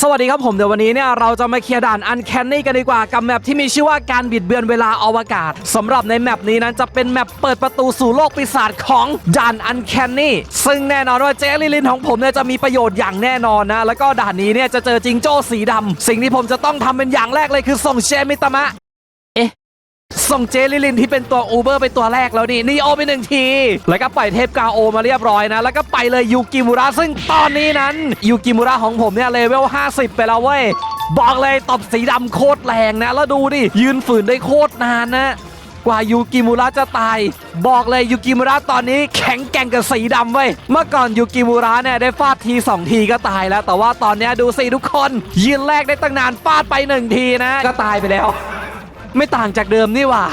สวัสดีครับผมเดี๋ยววันนี้เนี่ยเราจะมาเคลียร์ด่านอันแคนนี่กันดีกว่ากับแมปที่มีชื่อว่าการบิดเบือนเวลาอวกาศสำหรับในแมปนี้นั้นจะเป็นแมปเปิดประตูสู่โลกปีศาจของด่านอันแคนนี่ซึ่งแน่นอนว่าเจลลิลินของผมเนี่ยจะมีประโยชน์อย่างแน่นอนนะแล้วก็ด่านนี้เนี่ยจะเจอจิงโจ้สีดำสิ่งที่ผมจะต้องทำเป็นอย่างแรกเลยคือส่งเชมิตามะ ส่งเจลิลินที่เป็นตัวอูเบอร์ไปตัวแรกแล้วนี่นีโอไปหนึ่งที แล้วก็ปล่อยเทพกาโอมาเรียบร้อยนะ แล้วก็ไปเลยยูกิมุระซึ่งตอนนี้นั้นยูกิมุระของผมเนี่ยเลเวล 50 ไปแล้วเว้ย บอกเลยตบสีดำโคตรแรงนะ แล้วดูดิ ยืนฝืนได้โคตรนานนะกว่ายูกิมุระจะตาย บอกเลยยูกิมุระตอนนี้แข็งแกร่งกับสีดำเว้ยเมื่อก่อนยูกิมุระเนี่ยได้ฟาดทีสองทีก็ตายแล้ว แต่ว่าตอนเนี้ยดูสิทุกคน ยืนแรกได้ตั้งนานฟาดไปหนึ่งทีนะ ก็ตายไปแล้ว ไม่ต่างจากเดิมนี่หว่า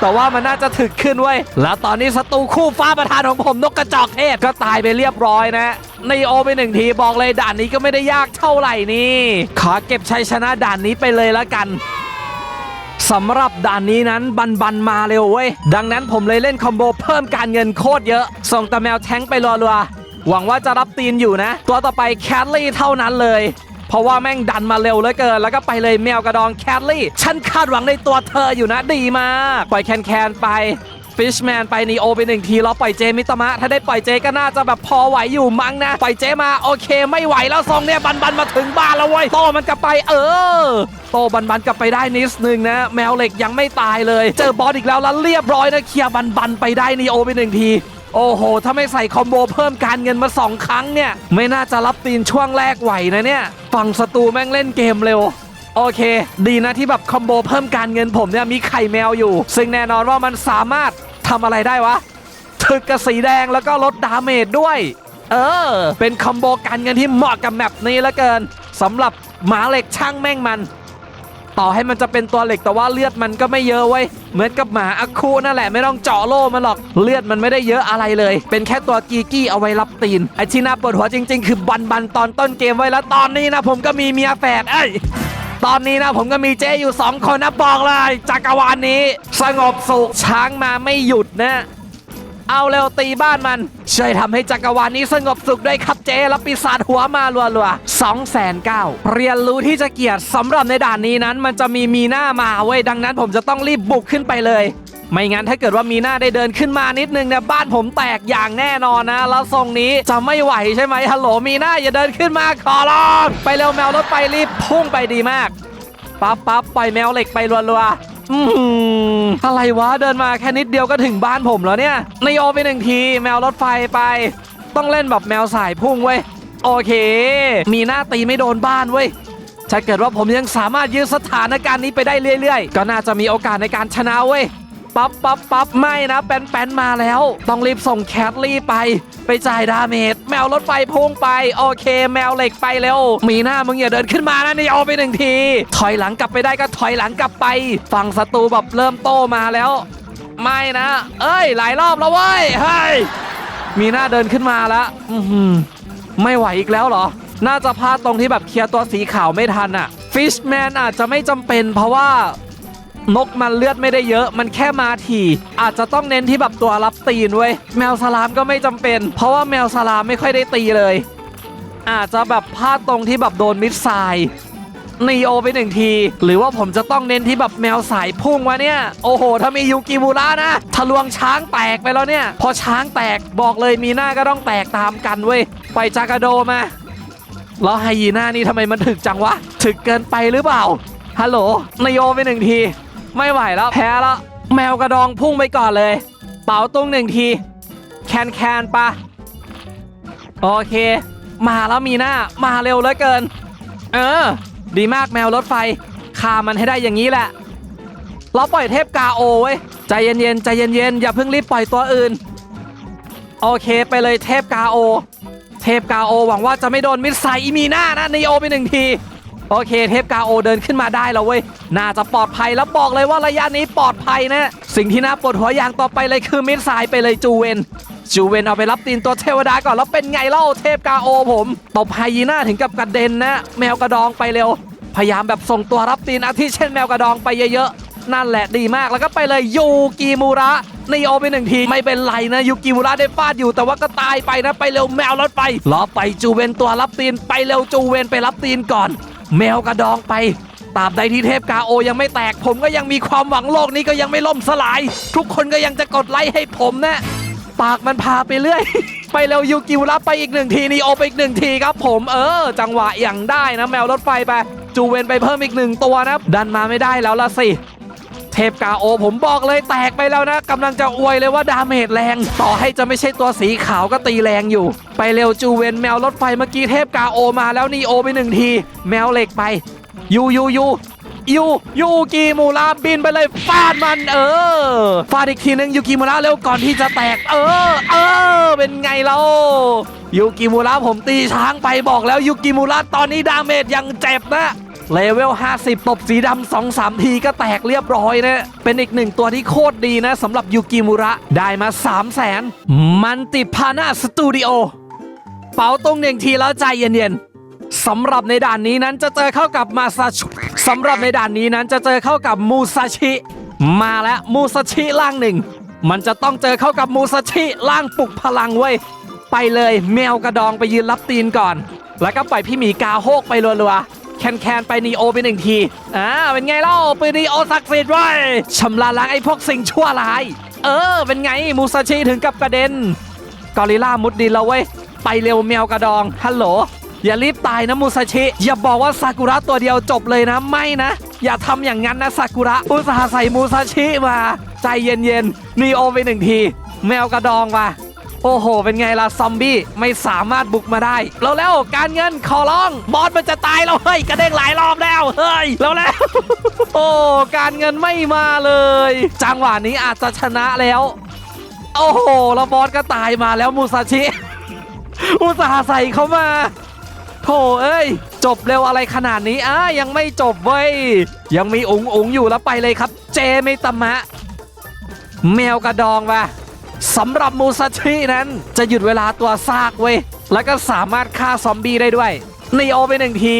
แต่ว่ามันน่าจะถึกขึ้นเว้แล้วตอนนี้ศัตรูคู่ฟ้าประธานของผมนกกระจอกเทศก็ตายไปเรียบร้อยนะในโอไปหนึ่งทีบอกเลยด่านนี้ก็ไม่ได้ยากเท่าไหร่นี่ขอเก็บชัยชนะด่านนี้ไปเลยละกันสำหรับด่านนี้นั้นบันบันมาเร็วเว้ย ดังนั้นผมเลยเล่นคอมโบเพิ่มการเงินโคตรเยอะ ส่งตะแมวแท้งไปรัวๆ หวังว่าจะรับตีนอยู่นะ ตัวต่อไปแคทลี่เท่านั้นเลย เพราะว่าแม่งดันมาเร็วเหลือเกิน แล้วก็ไปเลยแมวกระดองแคทลี่ ฉันคาดหวังในตัวเธออยู่นะดีมาก ปล่อยแคนแคนไปฟิชแมนไปนีโอไปหนึ่งทีแล้วปล่อยเจมิตมะ ถ้าได้ปล่อยเจก็น่าจะแบบพอไหวอยู่มั้งนะ ปล่อยเจมาโอเคไม่ไหวแล้วทรงเนี่ยบันบันมาถึงบ้านแล้วเว้ยโตมันกลับไปเออ โตบันบันกลับไปได้นิดนึงนะ แมวเหล็กยังไม่ตายเลย เจอบอสอีกแล้วแล้วเรียบร้อยนะเคลียร์บันบันไปได้นีโอไปหนึ่งที โอ้โห ถ้าไม่ใส่คอมโบเพิ่มการเงินมาสองครั้งเนี่ย ไม่น่าจะรับตีนช่วงแรกไหวนะเนี่ย ฝั่งศัตรูแม่งเล่นเกมเร็วโอเค ดีนะที่แบบคอมโบเพิ่มการเงินผมเนี่ยมีไข่แมวอยู่ ซึ่งแน่นอนว่ามันสามารถทำอะไรได้วะถึกกับสีแดงแล้วก็ลดดาเมจด้วย เออ เป็นคอมโบการเงินที่เหมาะกับแมปนี้ลือเกินสำหรับหมาเหล็กช่างแม่งมัน ต่อให้มันจะเป็นตัวเหล็กแต่ว่าเลือดมันก็ไม่เยอะเว้ยเหมือนกับหมาอาคูนั่นแหละไม่ต้องเจาะโล่มันหรอกเลือดมันไม่ได้เยอะอะไรเลย เป็นแค่ตัวกีกี้เอาไว้รับตีนไอที่น่าปวดหัวจริง ๆ คือบันบันตอนต้นเกมไว้แล้วตอนนี้นะผมก็มีเมียแฝดเอ้ยตอนนี้นะผมก็มีเจ๊อยู่สองคนนะบอกเลยจักรวาลนี้ สงบสุขช้างมาไม่หยุดนะ เอาเร็วตีบ้านมันช่วยทำให้จักรวาลนี้สงบสุขด้วยครับเจแล้วปีศาจหัวมารัวๆสองแสนเก้าเรียนรู้ที่จะเกียดสำหรับในด่านนี้นั้น มันจะมีมีหน้ามาเว้ยดังนั้นผมจะต้องรีบบุกขึ้นไปเลย ไม่งั้นถ้าเกิดว่ามีหน้าได้เดินขึ้นมานิดนึงเนี่ยบ้านผมแตกอย่างแน่นอนนะ แล้วทรงนี้จะไม่ไหวใช่ไหมฮัลโหลมีหน้าอย่าเดินขึ้นมาขอร้องไปเร็วแมวรถไปรีบพุ่งไปดีมากปั๊บปั๊บปล่อยแมวเหล็กไปรัวๆ อืมอะไรวะเดินมาแค่นิดเดียวก็ถึงบ้านผมแล้วเนี่ยนายโอไปหนึ่งทีแมวรถไฟไป ต้องเล่นแบบแมวสายพุ่งเว้ยโอเค มีหน้าตีไม่โดนบ้านเว้ยถ้าเกิดว่าผมยังสามารถยืนสถานการณ์นี้ไปได้เรื่อย ๆ ก็น่าจะมีโอกาสในการชนะเว้ย ปั๊บปั๊บปั๊บไม่นะแปนแปนมาแล้ว ต้องรีบส่งแคทลี่ไป ไปจ่ายดาเมจแมวรถไฟพุ่งไป โอเค แมวเหล็กไปเร็วมีหน้ามึงอย่าเดินขึ้นมานะนี่เอาไปหนึ่งที ถอยหลังกลับไปได้ก็ถอยหลังกลับไป ฝั่งศัตรูแบบเริ่มโตมาแล้ว ไม่นะ เอ้ย หลายรอบแล้วเว้ยเฮ้ยมีหน้าเดินขึ้นมาแล้วอือหือไม่ไหวอีกแล้วเหรอ น่าจะพลาดตรงที่แบบเคลียร์ตัวสีขาวไม่ทันอะฟิชแมนอาจจะไม่จำเป็นเพราะว่า นกมันเลือดไม่ได้เยอะ มันแค่มาถี่ อาจจะต้องเน้นที่แบบตัวรับตีนเว้ยแมวสลามก็ไม่จำเป็น เพราะว่าแมวสลามไม่ค่อยได้ตีเลย อาจจะแบบพลาดตรงที่แบบโดนมิดไซล์นีโอไปหนึ่งที หรือว่าผมจะต้องเน้นที่แบบแมวสายพุ่งวะเนี่ย โอ้โห ถ้ามียูกิมูระนะทะลวงช้างแตกไปแล้วเนี่ย พอช้างแตกบอกเลยมีหน้าก็ต้องแตกตามกันเว้ย ไปจากาโดมาแล้วไฮยีน่านี่ทำไมมันถึกจังวะ ถึกเกินไปหรือเปล่าฮัลโหลนายโยไปหนึ่งที ไม่ไหวแล้ว แพ้แล้ว แมวกระดองพุ่งไปก่อนเลย เป๋าตุ้งหนึ่งที แคนแคนปะโอเค มาแล้วมีหน้า มาเร็วเหลือเกิน เออ ดีมากแมวรถไฟคามันให้ได้อย่างนี้แหละ เราปล่อยเทพกาโอเว้ใจเย็นๆใจเย็นๆอย่าเพิ่งรีบปล่อยตัวอื่น โอเคไปเลยเทพกาโอ เทพกาโอหวังว่าจะไม่โดนมิดไซอีมีหน้านะนีโอไปหนึ่งที โอเคเทพกาโอเดินขึ้นมาได้แล้วเว้ย น่าจะปลอดภัยแล้วบอกเลยว่าระยะนี้ปลอดภัยนะ สิ่งที่น่าปวดหัวอย่างต่อไปเลยคือมิดไซไปเลยจูเวนจูเวนเอาไปรับตีนตัวเทวดาก่อนแล้วเป็นไงเล่าเทพกาโอผมตบไฮยีน่าถึงกับกระเด็นนะ แมวกระดองไปเร็ว พยายามแบบส่งตัวรับตีนอาทิเช่นแมวกระดองไปเยอะๆ นั่นแหละดีมากแล้วก็ไปเลยยูกิมูระนีโอไปหนึ่งทีไม่เป็นไรนะยูกิมุระได้ฟาดอยู่แต่ว่าก็ตายไปนะไปเร็วแมวรถไปรอไปจูเวนตัวรับตีนไปเร็วจูเวนไปรับตีนก่อน แมวกระดองไปตราบใดที่เทพกาโอยังไม่แตก ผมก็ยังมีความหวังโลกนี้ก็ยังไม่ล่มสลาย ทุกคนก็ยังจะกดไลค์ให้ผมนะปากมันพาไปเรื่อย ไปเร็วยูกิวรับไปอีกหนึ่งทีนีโอไปอีกหนึ่งทีครับผมเออ จังหวะอย่างได้นะแมวรถไฟไป จูเวนไปเพิ่มอีกหนึ่งตัวนะดันมาไม่ได้แล้วละสิ ทพกาโอ ผมบอกเลยแตกไปแล้วนะกำลังจะอวยเลยว่าดาเมจแรง ต่อให้จะไม่ใช่ตัวสีขาวก็ตีแรงอยู่ ไปเร็วจูเวนแมวรถไฟเมื่อกี้เทพกาโอมาแล้วนีโอไปหนึ่งที แมวเหล็กไป ยูยูยูยูยูกิมูระบินไปเลยฟาดมันเออฟาดอีกทีนึงยูกิมูระเร็วก่อนที่จะแตก เออ เออ เป็นไงเรายูกิมูระผมตีช้างไปบอกแล้วยูกิมูระตอนนี้ดาเมจยังเจ็บนะ เลเวล 50 ตบสีดำ2 3ทีก็แตกเรียบร้อยนะ เป็นอีกหนึ่งตัวที่โคตรดีนะสำหรับยูกิมุระ ได้มา 3 0 0แสนมันติพานาสตูดิโอ เป๋าตรงหนึ่งทีแล้วใจเย็นๆสำหรับในด่านนี้นั้นจะเจอเข้ากับมาซาชิสำหรับในด่านนี้นั้นจะเจอเข้ากับมูซาชิ มาแล้วมูซาชิล่างหนึ่ง มันจะต้องเจอเข้ากับมูซาชิล่างปลุกพลังเว้ยไปเลยแมวกระดองไปยืนรับตีนก่อน แล้วก็ปล่อยพี่หมีกาโฮกไปรัวๆ แคนแคนไปนีโอไปหนึ่งที อ่า เป็นไงเล่าปืนนีโอศักดิ์สิทธิ์ไว้ชำระล้างไอ้พวกสิ่งชั่วร้าย เออ เป็นไงมูซาชิถึงกับกระเด็น กอริลล่ามุดดินแล้วเว้ย ไปเร็วแมวกระดอง ฮัลโหล อย่ารีบตายนะมูซาชิ อย่าบอกว่าซากุระตัวเดียวจบเลยนะ ไม่นะ อย่าทำอย่างนั้นนะซากุระ อุตส่าห์ใส่มูซาชิมา ใจเย็นๆนีโอไปหนึ่งที แมวกระดองมา โอ้โห เป็นไงล่ะ ซอมบี้ไม่สามารถบุกมาได้ แล้วแล้วการเงินขอร้อง บอสมันจะตายแล้วเฮ้ยกระเด้งหลายรอบแล้วเฮ้ยแล้วแล้วโอ้การเงินไม่มาเลย จังหวะนี้อาจจะชนะแล้ว โอ้โหแล้วบอสก็ตายมาแล้วมูซาชิอุตส่าห์ใส่เขามาโถเอ้ย จบเร็วอะไรขนาดนี้อะยังไม่จบเว้ย ยังมีอุ๋งอุ๋งอยู่แล้วไปเลยครับ เจมิตมะ แมวกระดองว่ะ สำหรับมูซาชินั้นจะหยุดเวลาตัวซากเว้ย แล้วก็สามารถฆ่าซอมบี้ได้ด้วยนีโอไปหนึ่งที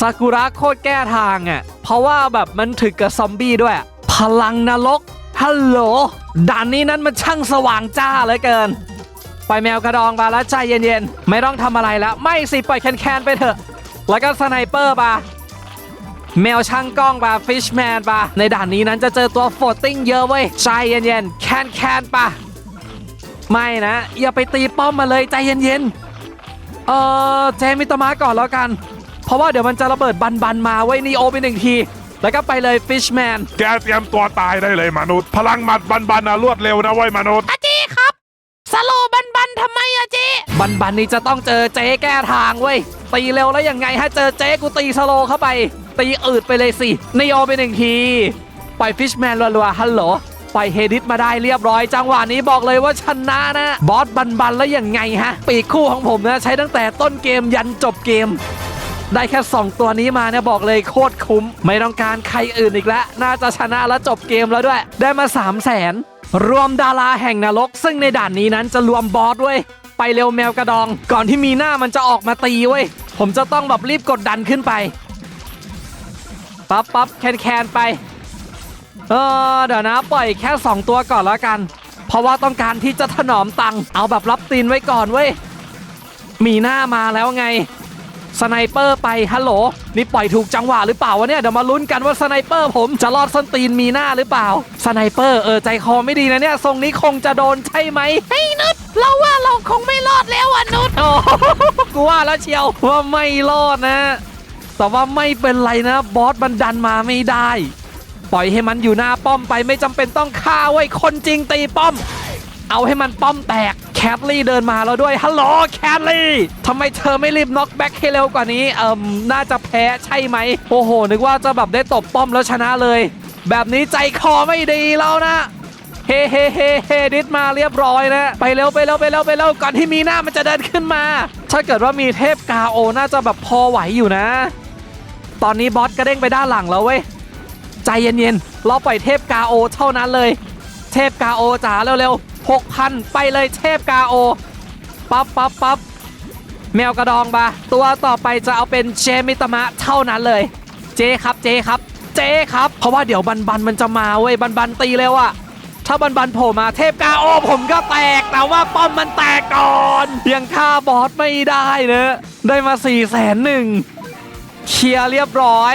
ซากุระโคตรแก้ทางอะเพราะว่าแบบมันถึกกับซอมบี้ด้วย พลังนรกฮัลโหลด่านนี้นั้นมันช่างสว่างจ้าเหลือเกิน ไปแมวกระดองมาแล้วใจเย็นๆ ไม่ต้องทำอะไรแล้ว ไม่สิปล่อยแคนๆไปเถอะ แล้วก็สไนเปอร์ปะแมวช่างกล้องปะฟิชแมนปะในด่านนี้นั้นจะเจอตัวโฟตติ้งเยอะเว้ยใจเย็นๆ แคนๆปะ ไม่นะ อย่าไปตีป้อมมาเลยใจเย็นๆ เออเจมิตามะก่อนแล้วกัน เพราะว่าเดี๋ยวมันจะระเบิดบันๆมาไว้ยนีโอไปหนึ่งที แล้วก็ไปเลยฟิชแมนแกเตรียมตัวตายได้เลยมนุษย์ พลังหมัดบันบันนะรวดเร็วนะเว้ยมนุษย์อาจีครับสโลบันบันทำไมอาจีบันบันนี่จะต้องเจอเจ๊แก้ทางเว้ยตีเร็วแล้วยังไงฮะเจอเจ๊กูตีสโลว์เข้าไป ตีอืดไปเลยสินโยไปหนึ่งทีปล่อยฟิชแมนรัวๆฮัลโหล ปเฮดิสมาได้เรียบร้อย จังหวะนี้บอกเลยว่าชนะนะ บอสบันบันแล้วยังไงฮะ ปีกคู่ของผมนะ ใช้ตั้งแต่ต้นเกมยันจบเกมได้แค่ 2 ตัวนี้มาเนี่ยบอกเลยโคตรคุ้ม ไม่ต้องการใครอื่นอีกแล้ว น่าจะชนะแล้วจบเกมแล้วด้วย ได้มา 3 0 0แสนรวมดาราแห่งนรก ซึ่งในด่านนี้นั้นจะรวมบอสด้วย ไปเร็วแมวกระดอง ก่อนที่มีหน้ามันจะออกมาตีเว้ย ผมจะต้องแบบรีบกดดันขึ้นไป ปั๊บปั๊บแคนแคนไป เออเดี๋ยวนะ ปล่อยแค่ 2 ตัวก่อนแล้วกัน เพราะว่าต้องการที่จะถนอมตังค์เอาแบบรับตีนไว้ก่อนเว้ยมีหน้ามาแล้วไงสไนเปอร์ไปฮัลโหลนี่ปล่อยถูกจังหวะหรือเปล่าวะเนี่ยเดี๋ยวมาลุ้นกันว่าสไนเปอร์ผมจะรอดส้นตีนมีหน้าหรือเปล่าสไนเปอร์เออใจคอไม่ดีนะเนี่ยทรงนี้คงจะโดนใช่ไหมไอ้นุชเราว่าเราคงไม่รอดแล้วอะนุชโอ้กูว่าแล้วเชียวว่าไม่รอดนะ แต่ว่าไม่เป็นไรนะบอสมันดันมาไม่ได้ ปล่อยให้มันอยู่หน้าป้อมไปไม่จำเป็นต้องฆ่าไว้ยคนจริงตีป้อม เอาให้มันป้อมแตกแคทลี่เดินมาแล้วด้วยฮัลโหลแคทลี่ทำไมเธอไม่รีบน็อกแบ็กให้เร็วกว่านี้เอิมน่าจะแพ้ใช่ไหมโอ้โห นึกว่าจะแบบได้ตบป้อมแล้วชนะเลย แบบนี้ใจคอไม่ดีแล้วนะเฮ้เฮ้เฮ้เฮดิสมาเรียบร้อยนะ ไปเร็วไปเร็วไปเร็วไปเร็วก่อนที่มีหน้ามันจะเดินขึ้นมา ถ้าเกิดว่ามีเทพกาโอน่าจะแบบพอไหวอยู่นะ ตอนนี้บอสกระเด้งไปด้านหลังแล้วเว้ย ใจเย็นๆเรอปล่อยเทพกาโอเท่านั้นเลย เทพกาโอจ๋าเร็วๆหกพันไปเลยเทพกาโอปั๊บปั๊บปั๊บแมวกระดองมาตัวต่อไปจะเอาเป็นเจมิตมะเท่านั้นเลย เจครับเจครับเจครับ เพราะว่าเดี๋ยวบันบันมันจะมาเว้ยบันบันตีเร็วอะถ้าบันบันโผล่มาเทพกาโอผมก็แตกแต่ว่าป้อมมันแตกก่อนยังฆ่าบอสไม่ได้เนอะได้มา4ี่แสนหนึ่งเคลียร์เรียบร้อย